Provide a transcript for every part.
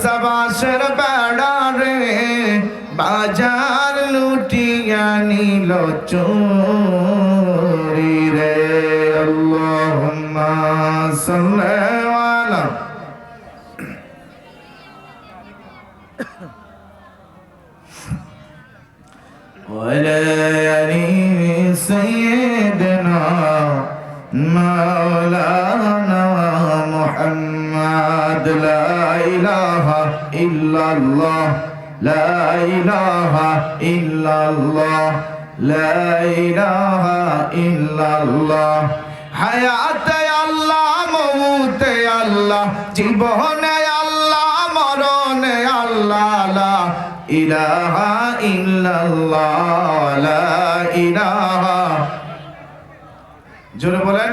কাসাবাসের বেড়া রে বাজার লুটিয়া নিল চোরি রে আল্লাহুম্মা সাল্লি আলা وعلى آل سيدنا مولانا محمد لا إله إلا الله لا إله إلا الله لا إله إلا الله حياة الله موت الله জীবনে আল্লাহ মরণে আল্লাহ লা ইলাহা ইল্লাল্লাহ লা ইলাহা জোরে বলেন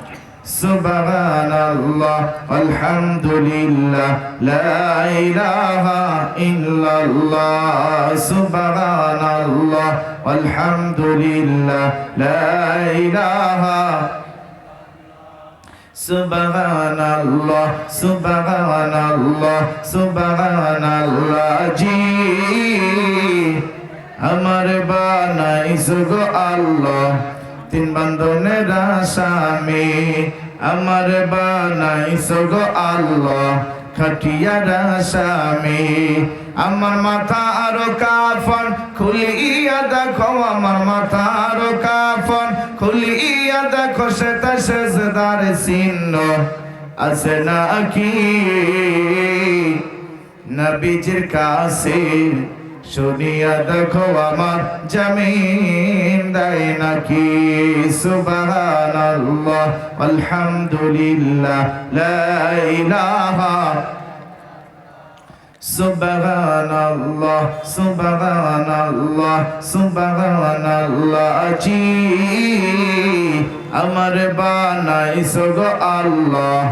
লা ইলাহা ইল্লাল্লাহ মুহাম্মাদুর রাসূলুল্লাহ সাল্লাল্লাহু আলাইহি ওয়াসাল্লাম সুবহানাল্লাহ, আলহামদুলিল্লাহ, লা ইলাহা ইল্লাল্লাহ, সুবহানাল্লাহ, আলহামদুলিল্লাহ, লা ইলাহা সুবহানাল্লাহ সুবহানাল্লাহ সুবহানাল্লাহ, জি। আমার বানাইছো গো আল্লাহ। তিন বান্ধনের স্বামী আমার বানাইছো গো আল্লাহ, খাটিয়ার আসামি। আমার মাথা আরও কাফন, খুলিয়া দেখো আমার মাথা আরও কাফন, খুলিয়া দেখো সেটা সেজদার চিহ্ন আছে নাকি? নবীজির কাছে শুনিয়া দেখো আমার জমিন দেয় নাকি? সুবহানাল্লাহ, আলহামদুলিল্লাহ, লা ইলাহা। সুবহানাল্লাহ সুবহানাল্লাহ সুবহানাল্লাহ জি আমার বানাইছো গো আল্লাহ,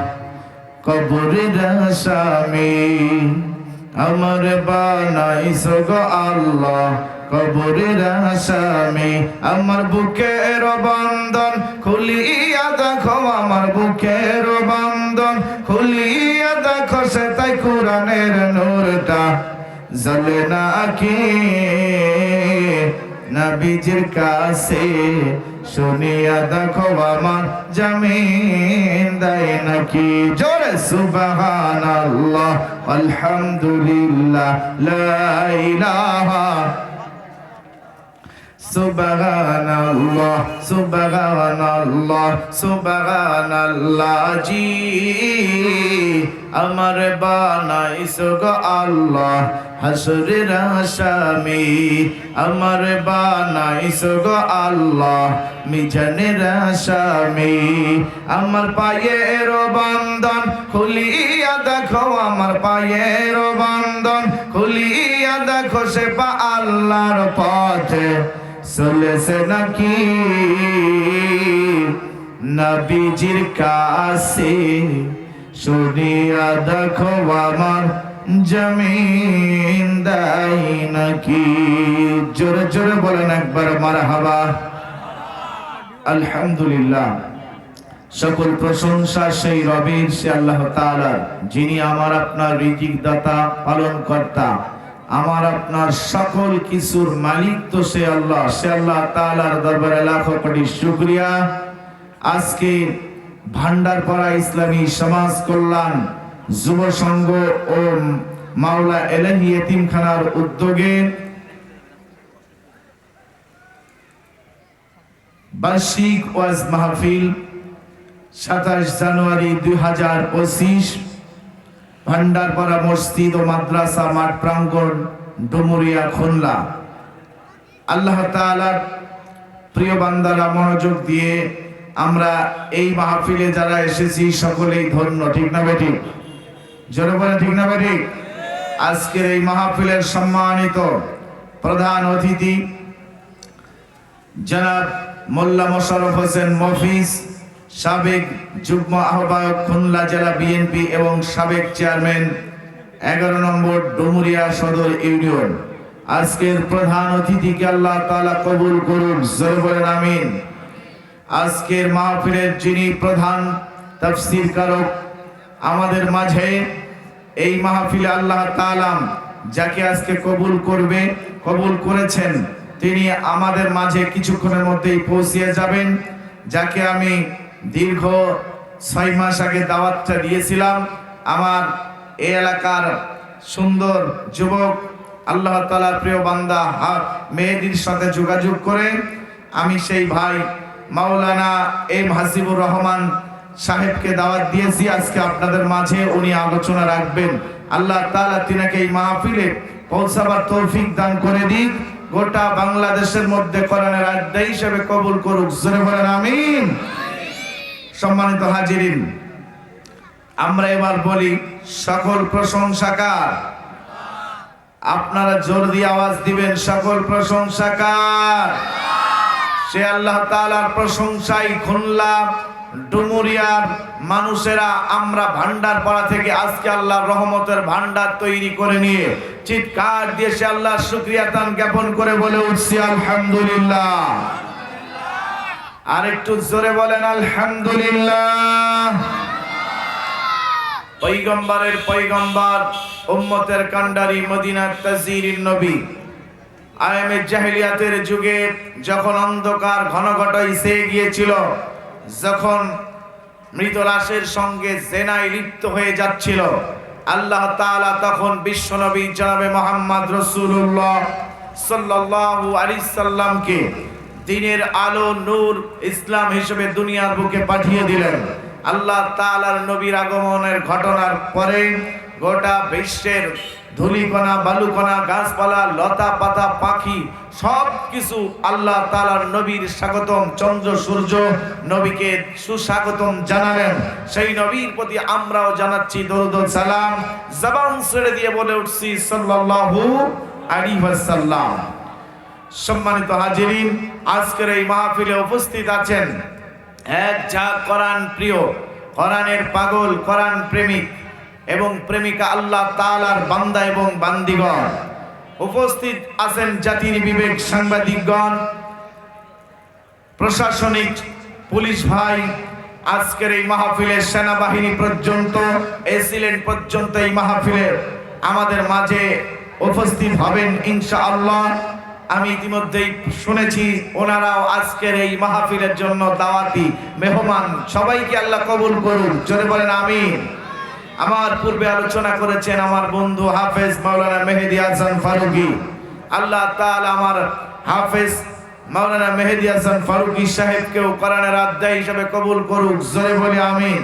কবরের আসামি। আমার বানাইছো গো আল্লাহ, কবরের আসামি। আমার বুকের বন্ধন খুলিয়া দেখো, আমার বুকের বন্ধন খুলিয়া দেখো, সে তাই কোরআনের নূরটা। জ্বলে নাকি নবীজির কাছে শুনিয়া দেখো আমার জমিন দেয় নাকি? জোরে সুবহানাল্লাহ আলহামদুলিল্লাহ লা ইলাহা সুবহানাল্লাহ সুবহানাল্লাহ সুবহানাল্লাহ জি আমার বানাইছো গো আল্লাহ, হাসরের আসামি। আমার বানাইছো গো আল্লাহ, মিজানের আসামি। আমার পায়ের বন্ধন খুলিয়া দেখো, আমার পায়ের বন্ধন খুলিয়া দেখো, সে পা আল্লাহর পথে। চলেছে নাকি নবীজির কাছে শুনিয়া দেখো আমার জমিন দেয় নাকি? জোরে জোরে বলেন একবার মারা হাবা আলহামদুলিল্লাহ। সকল প্রশংসা সেই রবির, সে আল্লাহ তাআলার, যিনি আমার আপনার রিজিক দাতা পালন কর্তা আমার আপনার সকল কিছুর মালিক তো সে আল্লাহ। সে আল্লাহ তালার দরবারে লাখো কোটি শুক্রিয়া। আজকে ভান্ডারপাড়া ইসলামী সমাজ কল্যাণ যুব সংঘ ও মাওলা এলাহি এতিমখানার উদ্যোগে বার্ষিক ওয়াজ মাহফিল সাতাশ জানুয়ারি দুই হাজার পঁচিশ ভান্ডারপাড়া মসজিদ ও মাদ্রাসা মাঠ প্রাঙ্গণ, ডুমুরিয়া, খুলনা। আল্লাহ তাআলার প্রিয় বান্দারা মনোযোগ দিয়ে আমরা এই মাহফিলে যারা এসেছি, সকলেই ধন্য, ঠিক না বেঠিক জোরে বলে ঠিক না বেঠিক আজকের এই মাহফিলের সম্মানিত প্রধান অতিথি জনাব মোল্লা মোশারফ হোসেন মফিজ সাবেক যুগ্ম আহ্বায়ক খুলনা জেলা বিএনপি এবং সাবেক চেয়ারম্যান এগারো নম্বর ডুমুরিয়া সদর ইউনিয়ন। আজকের প্রধান অতিথিকে আল্লাহ তাআলা কবুল করুন, জোরে বলেন আমিন। আজকের মাহফিলের যিনি প্রধান তাফসীর কারক, আমাদের মাঝে এই মাহফিলে আল্লাহ তাআলা যাকে আজকে কবুল করবে, কবুল করেছেন, তিনি আমাদের মাঝে কিছুক্ষণের মধ্যেই পৌঁছিয়ে যাবেন, যাকে আমি দীর্ঘ ছয় মাস আগে দাওয়াতটা দিয়েছিলাম। আমার এই এলাকার সুন্দর যুবক, আল্লাহ তালার প্রিয় বান্দা, হাত মেহেদির সাথে যোগাযোগ করে আমি সেই ভাই মাওলানা এম হাসিবুর রহমান সাহেবকে দাওয়াত দিয়েছি। আজকে আপনাদের মাঝে উনি আলোচনা রাখবেন। আল্লাহ তালা তিনাকে এই মাহফিলে পৌঁছাবার তৌফিক দান করে দিন গোটা বাংলাদেশের মধ্যে কোরআনের আড্ডা হিসেবে কবুল করুক। জোরে বলেন, আমিন। সম্মানিত হাজিরিন, আমরা এবার বলি সকল প্রশংসাকার। আপনারা জোর দিয়ে আওয়াজ দিবেন, সকল প্রশংসাকার। সে আল্লাহ তাআলার প্রশংসাই খুলনা ডুমুরিয়ার মানুষেরা আমরা ভান্ডার পাড়া থেকে আজকে আল্লাহর রহমতের ভান্ডার তৈরি করে নিয়ে চিৎকার দিয়ে সে আল্লাহর শুক্রিয়া জ্ঞাপন করে বলে উঠছি, আলহামদুলিল্লাহ। আর একটু জোরে বলেন, আলহামদুলিল্লাহ। উম্মতের তাজিরিন নবী। যুগে যখন অন্ধকার ঘন ঘট এসে গিয়েছিল, যখন মৃত লাশের সঙ্গে জেনায় লিপ্ত হয়ে যাচ্ছিল, আল্লাহ তাআলা তখন বিশ্বনবী জনাবে মোহাম্মদ রসুল্লাহ সাল্লাল্লাহু আলাইহি সাল্লামকে দিনের আলো, নূর ইসলাম হিসেবে দুনিয়ার বুকে পাঠিয়ে দিলেন। আল্লাহ তাআলার নবীর আগমনের ঘটনার পরে গোটা বিশ্বের ধুলিকণা, বালুকণা, গাছপালা, লতা পাতা, পাখি সব কিছু আল্লাহ তাআলার নবীর স্বাগতম চন্দ্র সূর্য নবীকে সুস্বাগতম জানালেন। সেই নবীর প্রতি আমরাও জানাচ্ছি দরুদ সালাম। জবান ছেড়ে দিয়ে বলে উঠছি সাল্লাল্লাহু আলাইহি ওয়াসাল্লাম। সম্মানিত হাজিরিন, আজকের এই মাহফিলে উপস্থিত আছেন এক যা কোরআন প্রিয়, কোরআনের পাগল, কোরআন প্রেমিক এবং প্রেমিকা আল্লাহ তাআলার বান্দা এবং বান্দিগণ। উপস্থিত আছেন জাতির বিবেক সাংবাদিকগণ, প্রশাসনিক পুলিশ ভাই, আজকের এই মাহফিলের সেনাবাহিনী পর্যন্ত এসিলেন্ট পর্যন্ত এই মাহফিলে আমাদের মাঝে উপস্থিত হবেন ইনশাআল্লাহ। আমি ইতিমধ্যেই শুনেছি, ওনারাও আজকের এই মাহফিলের জন্য দাওয়াতি, মেহমান। সবাইকে আল্লাহ কবুল করুন জোরে বলেন, আমিন। আমার পূর্বে আলোচনা করেছেন আমার বন্ধু হাফেজ মাওলানা মেহেদি হাসান ফারুকি। আল্লাহ তাআলা আমার হাফেজ মাওলানা মেহেদি হাসান ফারুকি সাহেবকেও কোরআনের অধ্যায় হিসেবে কবুল করুক। জোরে বলে, আমিন।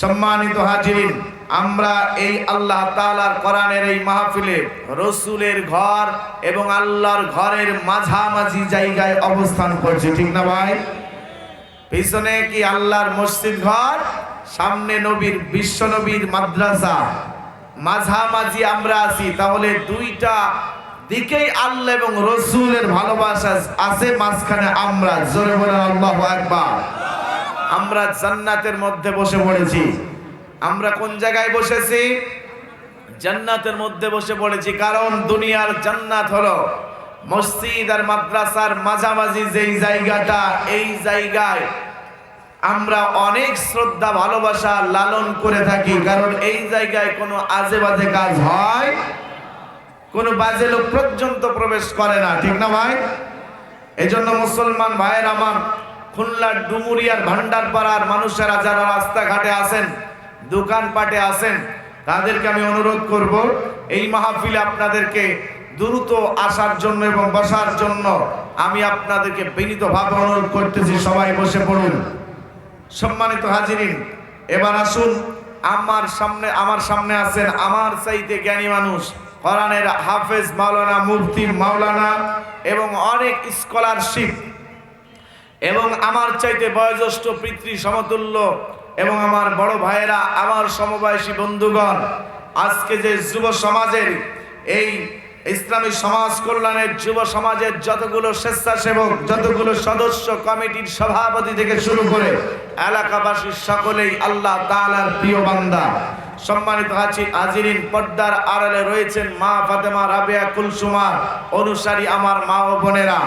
সম্মানিত হাজিরিন আমরা এই আল্লাহ তাআলার কোরআনের এই মাহফিলে রসুলের ঘর এবং আল্লাহর ঘরের মাঝামাঝি জায়গায় অবস্থান করছি, ঠিক না ভাই? পিছনে কি আল্লাহর মসজিদ ঘর? সামনে নবীর, বিশ্ব নবীর মাদ্রাসা। মাঝামাঝি আমরা আছি, তাহলে দুইটা দিকেই আল্লাহ এবং রসুলের ভালোবাসা আছে, মাঝখানে আমরা। জোরে বলে আল্লাহ একবার আমরা জান্নাতের মধ্যে বসে পড়েছি। আমরা কোন জায়গায় বসেছি? জান্নাতের মধ্যে বসে পড়েছি, কারণ দুনিয়ার জান্নাত হলো মসজিদ আর মাদ্রাসার মাঝামাঝি যেই জায়গাটা, এই জায়গায় আমরা অনেক শ্রদ্ধা, ভালোবাসা লালন করে থাকি, কারণ এই জায়গায় কোনো আজে বাজে কাজ হয়, কোনো বাজে লোক পর্যন্ত প্রবেশ করে না, ঠিক না ভাই? এজন্য মুসলমান ভাইয়ের আমার খুলনার ডুমুরিয়ার ভান্ডারপাড়ার মানুষেরা যারা রাস্তাঘাটে আসেন দোকানপাটে আসেন তাদেরকে আমি অনুরোধ করব, এই মাহফিলে আপনাদেরকে দ্রুত আসার জন্য এবং বসার জন্য আমি আপনাদেরকে বিনীতভাবে অনুরোধ করতেছি, সবাই বসে পড়ুন। সম্মানিত হাজিরিন, এবার আসুন, আমার সামনে আমার সামনে আছেন আমার চাইতে জ্ঞানী মানুষ, কোরআনের হাফেজ মাওলানা মুফতি মাওলানা এবং অনেক স্কলারশিপ এবং আমার চাইতে বয়োজ্যেষ্ঠ পিতৃ সমতুল্য এবং আমার বড় ভাইয়েরা আমার সমবয়সী বন্ধুগণ আজকে যে যুব সমাজের এই ইসলামী সমাজ কল্যাণের, যুব সমাজের যতগুলো স্বেচ্ছাসেবক, যতগুলো সদস্য কমিটির সভাপতি থেকে শুরু করে এলাকাবাসী সকলেই আল্লাহ তাআলার প্রিয় বান্দা। সম্মানিত আছি হাজিরিন, পর্দার আড়ালে রয়েছেন মা ফাতেমা রাবেয়া কুলসুমা অনুসারী আমার মা ও বোনেরা।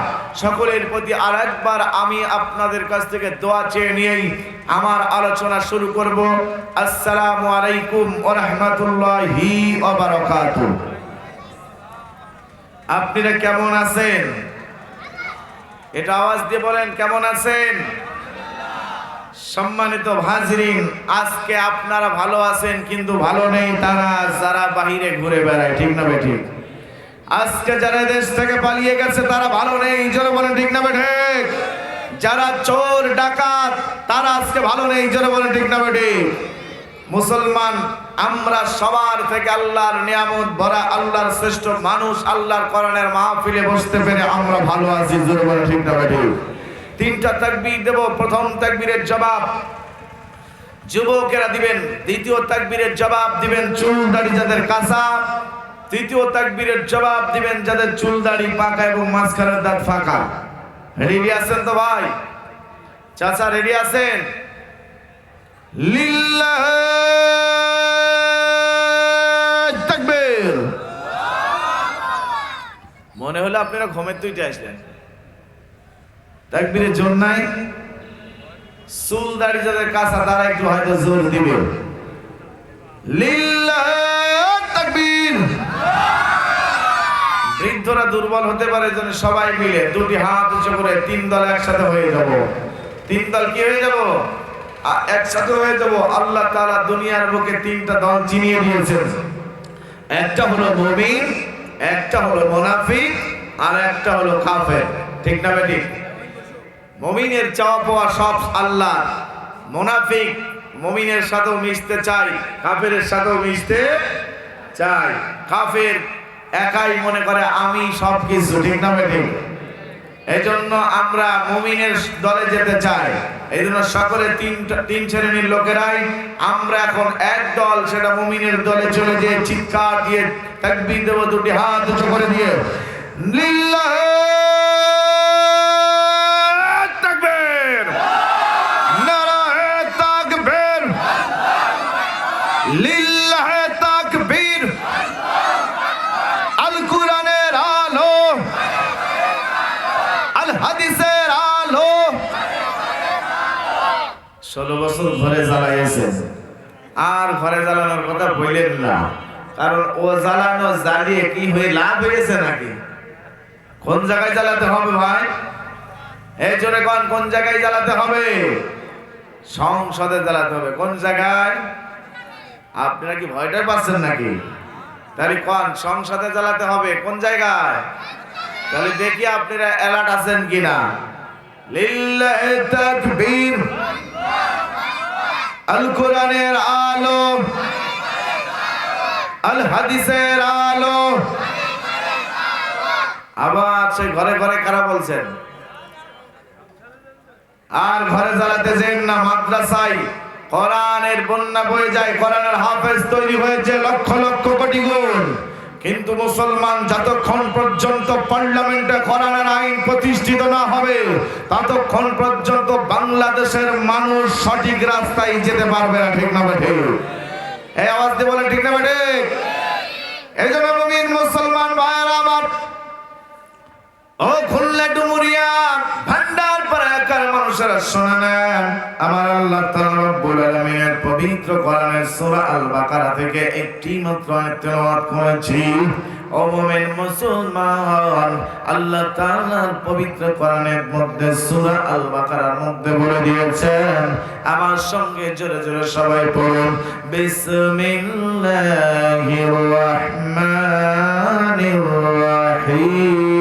সকলের প্রতি আর একবার আমি আপনাদের কাছ থেকে দোয়া চেয়ে নিয়েই আমার আলোচনা শুরু করব। আসসালামু আলাইকুম ওয়া রাহমাতুল্লাহি ওয়া বারাকাতুহু। আপনারা কেমন আছেন? এটা আওয়াজ দিয়ে বলেন, কেমন আছেন? সম্মানিত হাজরিন, আজকে আপনারা ভালো আছেন কিন্তু ভালো নেই তারা যারা বাহিরে ঘুরে বেড়ায়, ঠিক না ঠিক? আজকে যারা দেশ থেকে পালিয়ে গেছে তারা ভালো নেই, জোরে বলেন, ঠিক না ঠিক? যারা চোর, ডাকাত, তারা আজকে ভালো নেই, জোরে বলেন, ঠিক না ঠিক? মুসলমান আমরা সবার থেকে আল্লাহর নিয়ামত ভরা আল্লাহর শ্রেষ্ঠ মানুষ আল্লাহর করণের মাহফিলে বসতে পেরে আমরা ভালো আছি, জোরে বলেন ঠিক না তিনটা তাকবীর দেব। প্রথম তাকবীরের জবাব যুবকেরা দিবেন, দ্বিতীয় তাকবীরের জবাব দিবেন চুল দাড়ি যাদের কাঁচা, তৃতীয় তাকবীরের জবাব দিবেন যাদের চুল দাড়ি পাকা এবং মাঝখানের দাঁত ফাঁকা। রেডি আছেন তো ভাই? চাচা রেডি আছেন? লিল্লাহ মনে হলো আপনারা ঘুমের তুইতে আসলেন। তাকবীরের জোর নাই। যাদের কাঁচা তারা একটু হয়তো জোর দিবে। তাকবীর। বৃদ্ধরা দুর্বল হতে পারে, যেন সবাই মিলে দুটি হাত উঁচু করে তিন দল একসাথে হয়ে যাব। তিন দল কি হয়ে যাব? একসাথে হয়ে যাব? আল্লাহ তাআলা দুনিয়ার বুকে তিনটা দল চিনিয়ে দিয়েছেন। একটা হলো মুমিন একটা হলো মোনাফিক আর একটা হলো কাফের। ঠিক না বেটি? মমিনের চাওয়া পাওয়া সব আল্লাহ। মোনাফিক মমিনের সাথেও মিশতে চাই কাফের সাথেও মিশতে চাই কাফের একাই মনে করে, আমি সব কিছু ঠিক না বেঠিক এই জন্য আমরা মুমিনের দলে যেতে চাই। এই জন্য সকলে তিন তিন শ্রেণির লোকেরাই, আমরা এখন এক দল, সেটা মুমিনের দলে চলে যেয়ে চিৎকার দিয়ে তাকবীর দেবো, দুটি হাত উঁচু করে দিয়ে, লিল্লাহ তাকবীর নারায়ে তাকবীর লিল্লাহ তাকবীর আল কোরআনের আলো আল হাদিসের আলো ষোলো বছর ঘরে জ্বালাইছে আর ঘরে জ্বালানোর কথা বললেন না। কারণ ও জ্বালানো জ্বালিয়ে কি হয়ে লাভ হয়েছে নাকি? কোন জায়গায় জ্বালাতে হবে ভাই? এই জন্য কোন কোন জায়গায় জ্বালাতে হবে? সংসদে জ্বালাতে হবে। কোন জায়গায়? আপনারা কি ভয়টা পাচ্ছেন নাকি? তাহলে কোন, সংসদে জ্বালাতে হবে? কোন জায়গায়? তাহলে দেখি আপনারা অ্যালার্ট আছেন কিনা। লিল্লাহি তাকবীর। আল কোরআনের আলো আল হাদিসের আলো আবার সেই ঘরে ঘরে কারা বলছেন? আর ঘরে জ্বালাতে যেন না মাদ্রাসায় কোরআনের বন্যা বয়ে যায়, কোরআনের হাফেজ তৈরি হয়েছে লক্ষ লক্ষ কোটি গুণ। কিন্তু মুসলমান যতক্ষণ পর্যন্ত পার্লামেন্টে কোরআনের আইন প্রতিষ্ঠিত না হবে, ততক্ষণ পর্যন্ত বাংলাদেশের মানুষ সঠিক রাস্তায় যেতে পারবে না, ঠিক না বেঠে? এই আওয়াজ দিয়ে বলে ঠিক না বেঠে? এই জন্য মুমিন মুসলমান ভাইয়েরা আমার, ও খুলনা ডুমুরিয়া মানুষেরা নেন আমার আল্লাহ রব্বুল পবিত্র কোরআনের আল বাকারা থেকে একটি মাত্র আয়াত তেলাওয়াত করেছি। ও মুমিন মুসলমান, আল্লাহ তাআলার পবিত্র কোরআনের মধ্যে সূরা আল বাকারার মধ্যে বলে দিয়েছেন, আমার সঙ্গে জোরে জোরে সবাই পড়ুন। বিসমিল্লাহির রহমানির রহিম।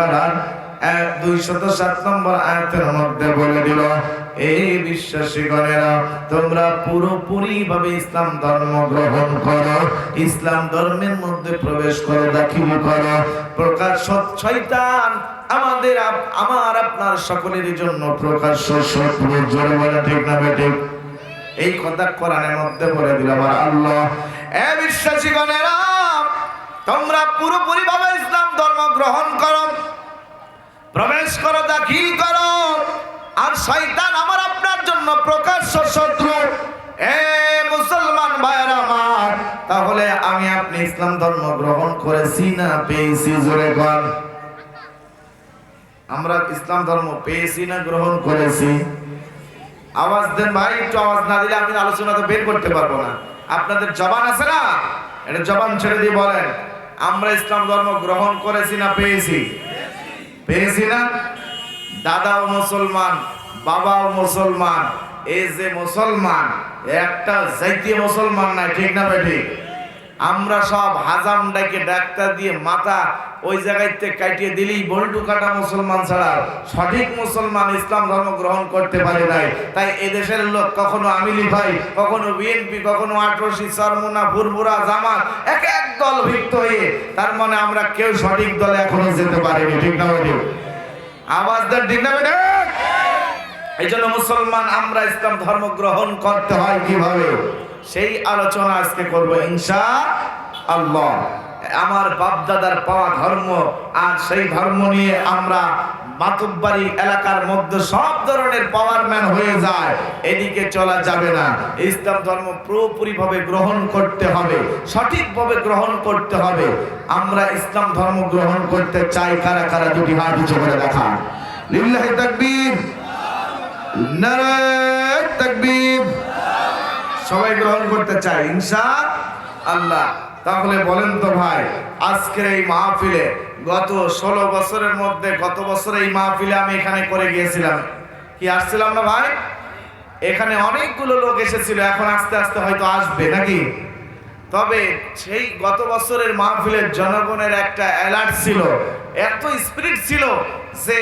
বাকারার 207 নম্বর মধ্যে বলে এই তোমরা পুরোপুরি ভাবে ইসলাম ধর্ম গ্রহণ করো, ইসলাম ধর্মের মধ্যে প্রবেশ আমাদের আমার আপনার সকলের জন্য প্রকাশ্য ঠিক না বেঠিক এই কথা কোরআনের মধ্যে বলে দিল আমার আল্লাহ। এ বিশ্বাসীগণেরা, তোমরা পুরোপুরি ভাবে ইসলাম ধর্ম গ্রহণ করো প্রবেশ করো, দাখিল করো। আর শয়তান আমার আপনার জন্য প্রকাশ্য শত্রু। এ মুসলমান ভাইয়েরা আমার, তাহলে আমি আপনি ইসলাম ধর্ম গ্রহণ করেছি না পেয়েছি, জোরে কর আমরা ইসলাম ধর্ম পেয়েছি না গ্রহণ করেছি। আওয়াজ দেন ভাই, একটু আওয়াজ না দিলে আমি আলোচনা তো বের করতে পারব না। আপনাদের জবান আছে না? এটা জবান ছেড়ে দিয়ে বলেন, আমরা ইসলাম ধর্ম গ্রহণ করেছি না পেয়েছি? পেয়েছি না দাদাও মুসলমান, বাবাও মুসলমান, এই যে মুসলমান, একটা জাতীয় মুসলমান নাই, ঠিক না ভাই ঠিক? আমরা সব হাজাম ডাকে ডাক্তার দিয়ে মাথা ওই জায়গাতে কাটিয়ে দিলেই বল্টু কাটা মুসলমান ছাড়া সঠিক মুসলমান ইসলাম ধর্ম গ্রহণ করতে পারে নাই। তাই এদেশের লোক কখনো আমিলি ভাই, কখনো বিএনপি, কখনো আটরশি সরমুনা ফুরফুরা জামাত, এক এক দল ভিত্ত হয়ে, তার মানে আমরা কেউ সঠিক দলে এখনও যেতে পারিনি, ঠিক না? আওয়াজ দেন, ঠিক না এই জন্য মুসলমান, আমরা ইসলাম ধর্ম গ্রহণ করতে হয় কীভাবে? সেই আলোচনা আজকে করব ইনশা আল্লাহ। আমার বাপদাদার পাওয়া ধর্ম আর সেই ধর্ম নিয়ে আমরা মাতুব্বাড়ি এলাকার মধ্যে সব ধরনের পাওয়ার ম্যান হয়ে যায়। এদিকে চলা যাবে না। ইসলাম ধর্ম পুরোপুরি ভাবে গ্রহণ করতে হবে, সঠিকভাবে গ্রহণ করতে হবে। আমরা ইসলাম ধর্ম গ্রহণ করতে চাই কারা কারা দুটি হাত উঁচু করে দেখা লিল্লাহি তাকবীর, নারায় তাকবীর। সবাই গ্রহণ করতে চাই ইনশা আল্লাহ। তাহলে বলেন তো ভাই, আজকের এই মাহফিলে, গত ষোলো বছরের মধ্যে, গত বছর এই মাহফিলে আমি এখানে করে গিয়েছিলাম। কি, আসছিলাম না ভাই? এখানে অনেকগুলো লোক এসেছিল, এখন আস্তে আস্তে হয়তো আসবে, নাকি? তবে সেই গত বছরের মাহফিলের জনগণের একটা অ্যালার্ট ছিল, এত স্পিরিট ছিল যে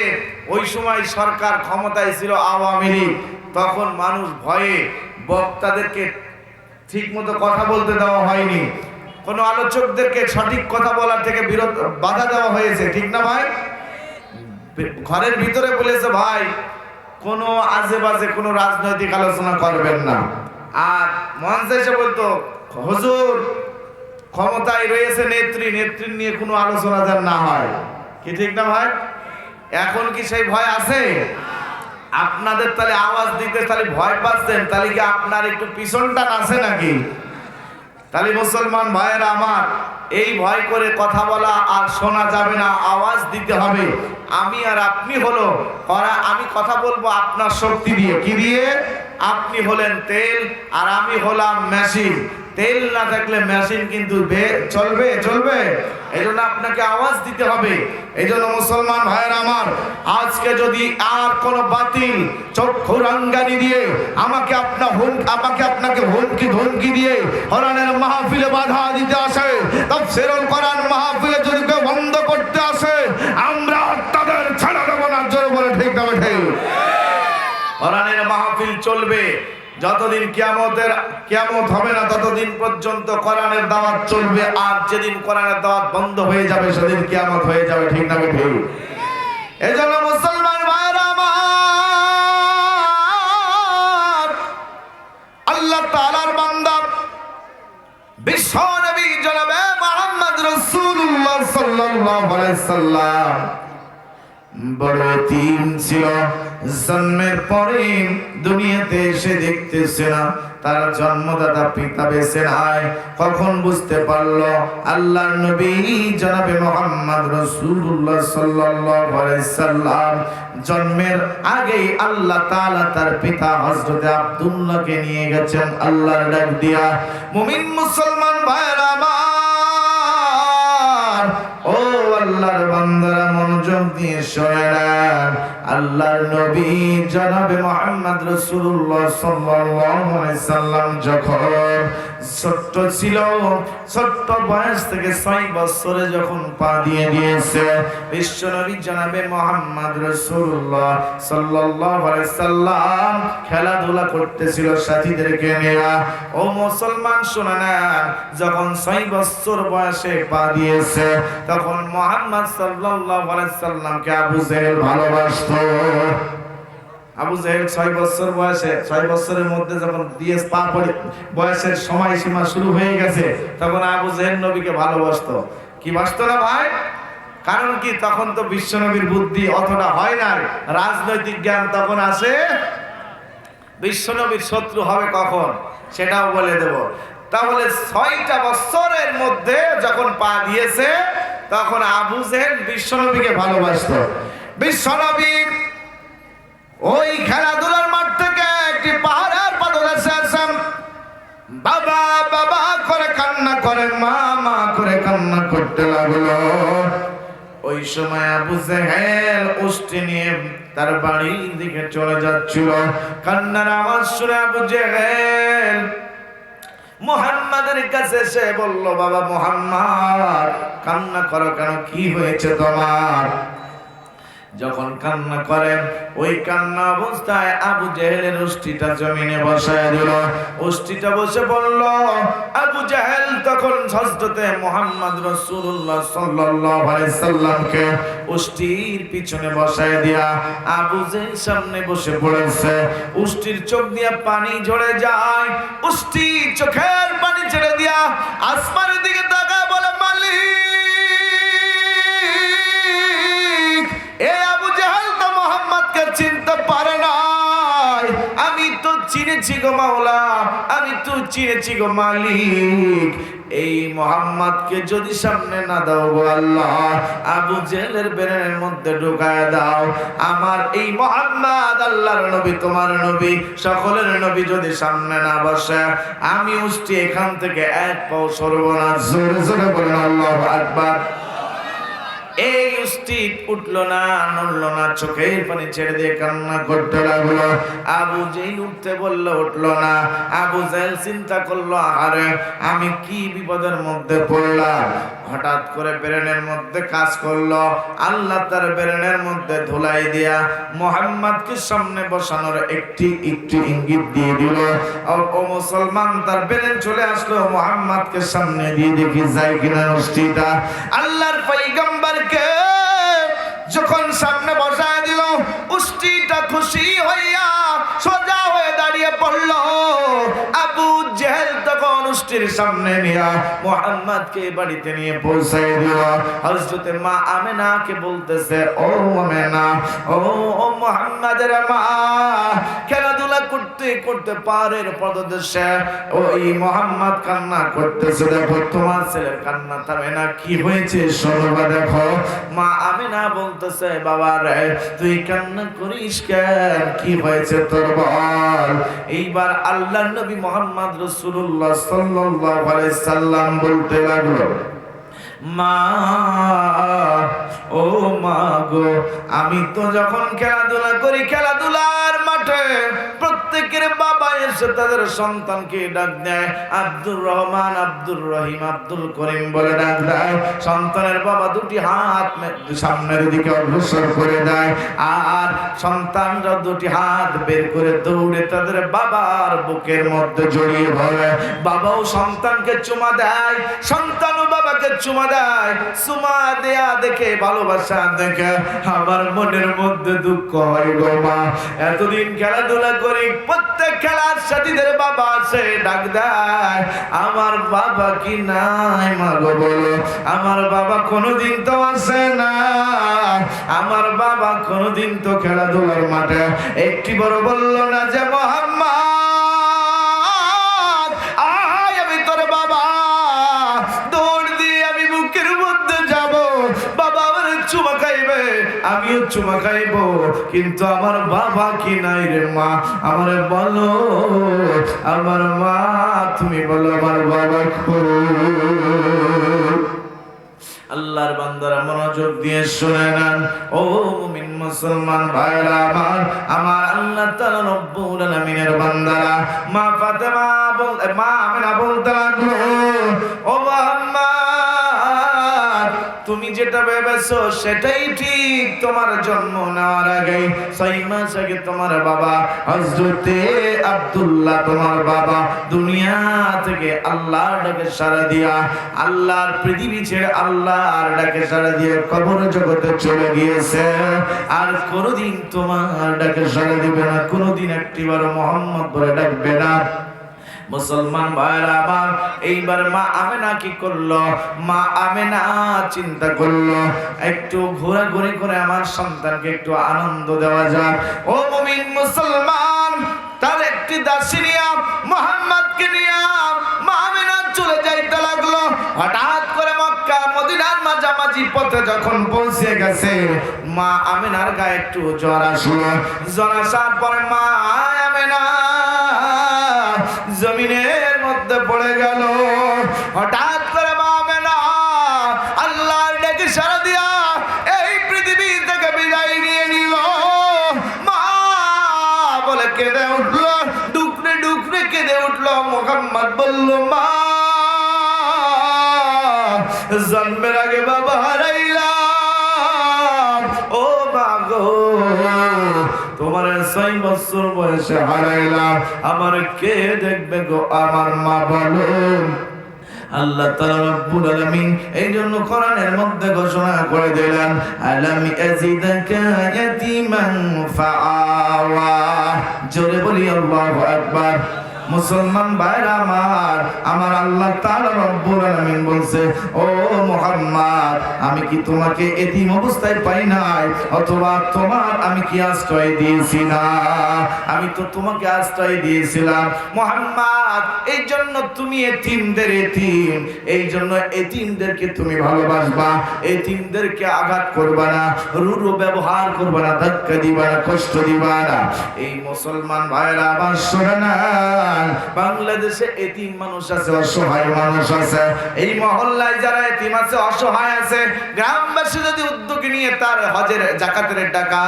ওই সময় সরকার ক্ষমতায় ছিল আওয়ামী লীগ। তখন মানুষ ভয়ে বক্তাদেরকে ঠিক মতো কথা বলতে দেওয়া হয়নি। কোনো আলোচকদেরকে সঠিক কথা বলার থেকে বিরত, বাধা দেওয়া হয়েছে, ঠিক না ভাই? ঘরের ভিতরে বলেছে, ভাই, কোনো আজে বাজে কোনো রাজনৈতিক আলোচনা করবেন না। আর মঞ্চে এসে বলতো, হজুর, ক্ষমতায় রয়েছে নেত্রী নেত্রী নিয়ে কোনো আলোচনা যেন না হয়। কি ঠিক না ভাই? এখন কি সেই ভয় আছে? আপনাদের তাহলে আওয়াজ দিতে তাহলে ভয় পাচ্ছেন তাহলে কি আপনার একটু পিছনটা আছে নাকি? তাহলে মুসলমান ভাইয়েরা আমার, এই ভয় করে কথা বলা আর শোনা যাবে না, আওয়াজ দিতে হবে। আমি আর আপনি হলো আমি কথা বলব আপনার শক্তি দিয়ে। কি দিয়ে? আপনি হলেন তেল আর আমি হলাম মেশিন তেল না থাকলে মেশিন কিন্তু চলবে চলবে। এই জন্য আপনাকে আওয়াজ দিতে হবে। এই জন্য মুসলমান ভাইয়ের আমার, আজকে যদি আর কোন বাতিল চক্ষু রাঙ্গানি দিয়ে আমাকে আপনার হুম আমাকে আপনাকে হুমকি ধমকি দিয়ে হরানের মাহফিলে বাধা দিতে আসে, তাফসীরুল কোরআন মাহফিলে যদি কেউ বন্ধ করতে আসে, আমরা তাদের ছাড়া দেবো না। জোরে বলে ঠিক না, ঠিক। কোরআনের মাহফিল চলবে। যতদিন কিয়ামতের, কিয়ামত হবে না, ততদিন পর্যন্ত কোরআনের দাওয়াত চলবে, আর যেদিন কোরআনের দাওয়াত বন্ধ হয়ে যাবে, সেদিন কিয়ামত হয়ে যাবে, ঠিক না ঠিক এজন্য মুসলমান ভাইরা আমার, আল্লাহ তাআলার বান্দা, বিশ্ব নবী জনাবে মোহাম্মদ রাসূলুল্লাহ সাল্লাল্লাহু আলাইহি সাল্লাম। বড় তিন ছিল। জন্মের পরে দুনিয়াতে এসে দেখতেছে না। তার জন্মদাতা পিতা বেঁচে নাই। কখন বুঝতে পারল? আল্লাহর নবী জনাবে মোহাম্মদ আলাইহি সাল্লাম। জন্মের আগেই আল্লাহ তাআলা তার পিতা হযরত আব্দুল্লাহকে নিয়ে গেছেন আল্লাহর ডাক দিয়া। মুমিন মুসলমান ভাইরা ও বান্দারা মনোযোগ দিয়ে শোনেন আল্লাহর নবী জনাবে মোহাম্মদ রাসূলুল্লাহ সাল্লাল্লাহু আলাইহি সাল্লাম যখন ছোট্ট ছিল, ছোট্ট বয়স থেকে ছয় বছরে যখন পা দিয়ে দিয়েছে, বিশ্ব নবী জনাবে মোহাম্মদ রাসূলুল্লাহ সাল্লাল্লাহু আলাইহি সাল্লাম খেলাধুলা করতেছিল সাথীদেরকে নিয়ে। ও মুসলমান শুনে না, যখন ছয় বছর বয়সে পা দিয়েছে, তখন মোহাম্মদ সাল্লাল্লাহু আলাইহি সাল্লামকে আবু জেহেল ভালোবাসতো। আবু জেহেল ছয় বছর বয়সে, ছয় বছরের মধ্যে যখন দিয়ে পা পড়ে, বয়সের সময়সীমা শুরু হয়ে গেছে, তখন আবু জেহেল নবীকে ভালোবাসতো। কি বাসতো না ভাই? কারণ কি, তখন তো বিশ্বনবীর বুদ্ধি অতটা হয় না রাজনৈতিক জ্ঞান তখন আসে। বিশ্বনবীর শত্রু হবে কখন? সেটাও বলে দেব। তাহলে ছয়টা বছরের মধ্যে যখন পা দিয়েছে, তখন আবু জেহেল বিশ্বনবীকে ভালোবাসত। বিশ্বনবী ওই খেলাধুলার মাঠ থেকে একটি পাহাড়ের পাদদেশে আসেন। বাবা বাবা করে কান্না করে মা মা করে কান্না করতে লাগল। ওই সময় আবু জেহেল উষ্টি নিয়ে তার বাড়ির দিকে চলে যাচ্ছিল। কান্নার আওয়াজ শুনে আবু জেহেল মোহাম্মদের কাছে এসে বলল, বাবা মোহাম্মদ, কান্না করো কেন? কি হয়েছে তোমার? যখন কান্না করেন, ওই কান্না অবস্থায় আবু জেহেলের উষ্টিটা জমিনে বসায় দিল। উষ্টিটা বসে পড়ল। আবু জেহেল তখন হযরতে মুহাম্মদ রাসূলুল্লাহ সাল্লাল্লাহু আলাইহি সাল্লামকে উষ্টির পিছনে বসায় দিয়া আবু জেহেল সামনে বসে পড়েছে। উষ্টির চোখ দিয়া পানি ঝরে যায়। উষ্টি চোখের পানি ছেড়ে দিয়া আসমানের দিকে তাকায় বলে, মালিক চিনেছি গো মাওলা, আমি তো চিনেছি গো মালিক। এই মোহাম্মদকে যদি সামনে না দাও গো আল্লাহ, আবু জেলের বেরেনের মধ্যে ঢুকায় দাও। আমার এই মোহাম্মদ আল্লাহর নবী, তোমার নবী, সকলের নবী যদি সামনে না বসে, আমি উষ্টি এখান থেকে এক পাও সর্বনা জোরে জোরে বলেন আল্লাহ আকবার। এই উঠল না, নড়লো না, চোখের পানি ছেড়ে দিয়ে কান্না করতে লাগল। আবু জেল উঠতে বলল, উঠল না। আবু জেল চিন্তা আরে, আমি কি বিপদের মধ্যে পড়লাম? হঠাৎ করে ব্রেনের মধ্যে কাজ করল। আল্লাহ তার ব্রেনের মধ্যে ধুলাই দিয়া মোহাম্মদকে সামনে বসানোর একটি একটি ইঙ্গিত দিয়ে দিল। ও- মুসলমান, তার ব্রেন চলে আসলো, মোহাম্মদকে সামনে দিয়ে দেখি যায় কিনা অস্থিটা আল্লাহর পৈগম্বরকে যখন সামনে বসায় দিল উষ্টিটা খুশি হইয়া সোজা হয়ে দাঁড়িয়ে পড়ল। তখন উষ্টির সামনে নিয়া মোহাম্মদকে বাড়িতে নিয়ে পৌঁছায় দিল। হযরতে মা আমেনাকে বলতেছে, ও আমেনা, ও মোহাম্মদের মা, খেলাধুলা করতে করতে পাহাড়ের পদদেশে ওই মোহাম্মদ কান্না করতেছে। দেখো, তোমার ছেলের কান্না থামে না, কি হয়েছে? শোনো দেখো। মা আমেনা বলতেছে, বাবা রে, তুই কান্না করিস কেন? কি হয়েছে তোর বল? এইবার আল্লাহ নবী মোহাম্মদ রসুল্লাহ সাল্লাল্লাহু আলাইহি সাল্লাম বলতে লাগল, মা, ও মা গো, আমি তো যখন খেলাধুলা করি খেলাধুলার মাঠে প্রত্যেকের বাবা এসে তাদের সন্তানকে ডাক দেয়, আব্দুর রহমান, আব্দুর রহিম, আব্দুল করিম বলে ডাক দেয়। সন্তানের বাবা দুটি হাত সামনের দিকে অগ্রসর করে দেয় আর সন্তানরা দুটি হাত বের করে দৌড়ে তাদের বাবার বুকের মধ্যে জড়িয়ে ধরে। বাবাও সন্তানকে চুমা দেয়, সন্তানও বাবাকে চুমা দেয়। চুমা দেয়া দেখে, ভালোবাসা দেখে, আমার মনের মধ্যে দুঃখ হয় গো মা, এতদিন খেলাধুলা করি, প্রত্যেক খেলার সাথীদের বাবা আছে ডাক দেয়, আমার বাবা কি নাই মা গো বলো, আমার বাবা কোনোদিন তো আসে না, আমার বাবা কোনোদিন তো খেলাধুলার মাঠে। একটি বড় বলল, না যে মোহাম্মদ চুমা খাইব। কিন্তু আমার বাবা কি নাই রে মা? আমার বলো, আমার মা, তুমি বলো আমার বাবা খোঁজ আল্লাহর বান্দারা মনোযোগ দিয়ে শুনে নেন। ও মুমিন মুসলমান ভাইরা আমার আমার আল্লাহ তাআলা রব্বুল আলামিনের বান্দারা। মা ফাতেমা বল, মা আমিনা বলতে লাগল যেটা ভেবেছো সেটাই ঠিক। তোমার জন্ম নেওয়ার আগে ছয় মাস আগে তোমার বাবা হজরতে আব্দুল্লাহ তোমার বাবা, দুনিয়া থেকে আল্লাহর ডাকে সারা দিয়া, আল্লাহর পৃথিবী ছেড়ে আল্লাহর ডাকে সারা দিয়ে কবর জগতে চলে গিয়েছে। আর কোনোদিন তোমার ডাকে সারা দিবে না, কোনোদিন একটিবার মোহাম্মদ বলে ডাকবে না। মুসলমান ভাইরা আমার, এইবার মা আমেনা কি করল? মা আমেনা চিন্তা করল, একটু ঘোরাঘুরি করে আমার সন্তানকে একটু আনন্দ দেওয়া যাক। ও মুমিন মুসলমান, তার একটি দাসী নিয়া মোহাম্মদকে নিয়া মা আমেনা চলে যাইতে লাগল। হঠাৎ করে মক্কা, মদিনার মাঝামাঝি পথে যখন পৌঁছে গেছে, মা আমেনার গায়ে একটু জ্বর আসলো। জ্বর আসার পরে মা আমেনা জমিনের মধ্যে পড়ে গেল। হঠাৎ করে মা মেনা আল্লাহর ডেকে সারা দিয়া এই পৃথিবী থেকে বিদায় নিয়ে নিল। মা বলে কেঁদে উঠল, ডুকরে ডুকরে কেঁদে উঠল। মোহাম্মদ বলল, মা, জন্মের আগে বাবা বছর বয়সে হারাইলাম আমার কে দেখবে গো? আমার মা বলো আল্লাহ তাআলা রব্বুল আলামিন এই জন্য কোরআনের মধ্যে ঘোষণা করে দিলেন, আলাম ইয়াজিদাকা ইয়াতিমান ফাআওয়া। জোরে বলি, আল্লাহু আকবার। মুসলমান ভাইরা আমার আমার আল্লাহ তাআলা রব্বুল আলামিন বলছে, ও মুহাম্মদ, আমি কি তোমাকে এতিম অবস্থায় পাই নাই? অথবা তোমার আমি কি আশ্রয় দিয়েছি না? আমি তো তোমাকে আশ্রয় দিয়েছিলাম। মুহাম্মদ এই জন্য তুমি এতিমদের এতিম। এই জন্য এতিমদেরকে তুমি ভালোবাসবা। এতিমদেরকে আঘাত করবা না, রুরু ব্যবহার করবা না, ধাক্কা দিবা না, কষ্ট দিবা না। এই মুসলমান ভাইরা, আমার শোনে না। বাংলাদেশে এতিম মানুষ আছে অসহায় মানুষ আছে। এই মহল্লায় যারা এতিম আছে অসহায় আছে গ্রামবাসী যদি উদ্যোগ নিয়ে তার হজের জাকাতের টাকা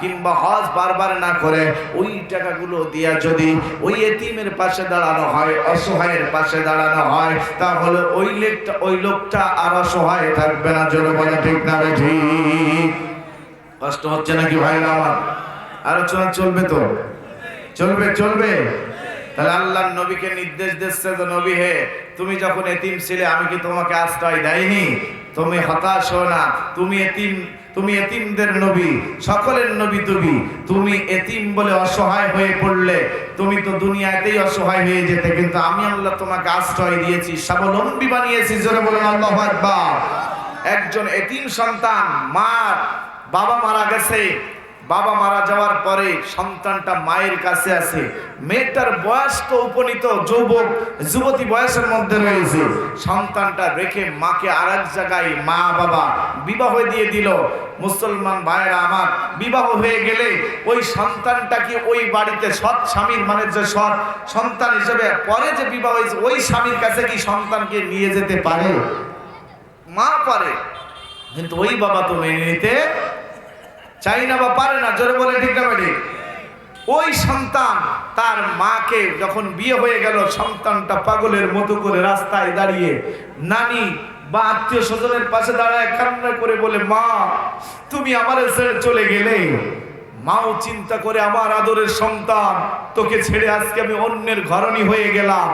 কিংবা হজ বারবার না করে ওই টাকাগুলো দিয়া যদি ওই এতিমের পাশে দাঁড়ানো হয় অসহায়ের পাশে দাঁড়ানো হয় তাহলে ওই লোকটা ওই লোকটা আর অসহায় থাকবে না বলে ঠিক না ঠিক? কষ্ট হচ্ছে নাকি ভাইরা আমার? আলোচনা চলবে তো? চলবে চলবে। তাহলে আল্লাহ নবীকে নির্দেশ দিচ্ছে যে, নবী হে, তুমি যখন এতিম ছিলে, আমি কি তোমাকে আশ্রয় দেয়নি তুমি হতাশ হো না। তুমি এতিম, তুমি এতিমদের নবী, সকলের নবী তুমি। তুমি এতিম বলে অসহায় হয়ে পড়লে, তুমি তো দুনিয়াতেই অসহায় হয়ে যেতে। কিন্তু আমি আল্লাহ তোমাকে আশ্রয় দিয়েছি, স্বাবলম্বী বানিয়েছি। জোরে বলুন, আল্লাহ একজন এতিম সন্তান, মার বাবা মারা গেছে বাবা মারা যাওয়ার পরে সন্তানটা মায়ের কাছে আছে। মেয়েটার বয়স তো উপনীত যুবক, যুবতী বয়সের মধ্যে রয়েছে। সন্তানটা রেখে মাকে আর এক জায়গায় মা বাবা বিবাহ দিয়ে দিল। মুসলমান ভাইরা আমার, বিবাহ হয়ে গেলে ওই সন্তানটাকে ওই বাড়িতে সৎ স্বামীর মানে যে সৎ সন্তান হিসেবে পরে যে বিবাহ হয়েছে, ওই স্বামীর কাছে কি সন্তানকে নিয়ে যেতে পারে? মা পারে। কিন্তু ওই বাবা তো মেনে নিতে চাই না বা পারে না, জোরে বলে ঠিক না ওই সন্তান তার মাকে যখন বিয়ে হয়ে গেল, সন্তানটা পাগলের মতো করে রাস্তায় দাঁড়িয়ে নানি বা আত্মীয় স্বজনের পাশে দাঁড়ায় কান্না করে বলে, মা, তুমি আমার ছেড়ে চলে গেলে? মাও চিন্তা করে আমার আদরের সন্তান, তোকে ছেড়ে আজকে আমি অন্যের ঘরণী হয়ে গেলাম।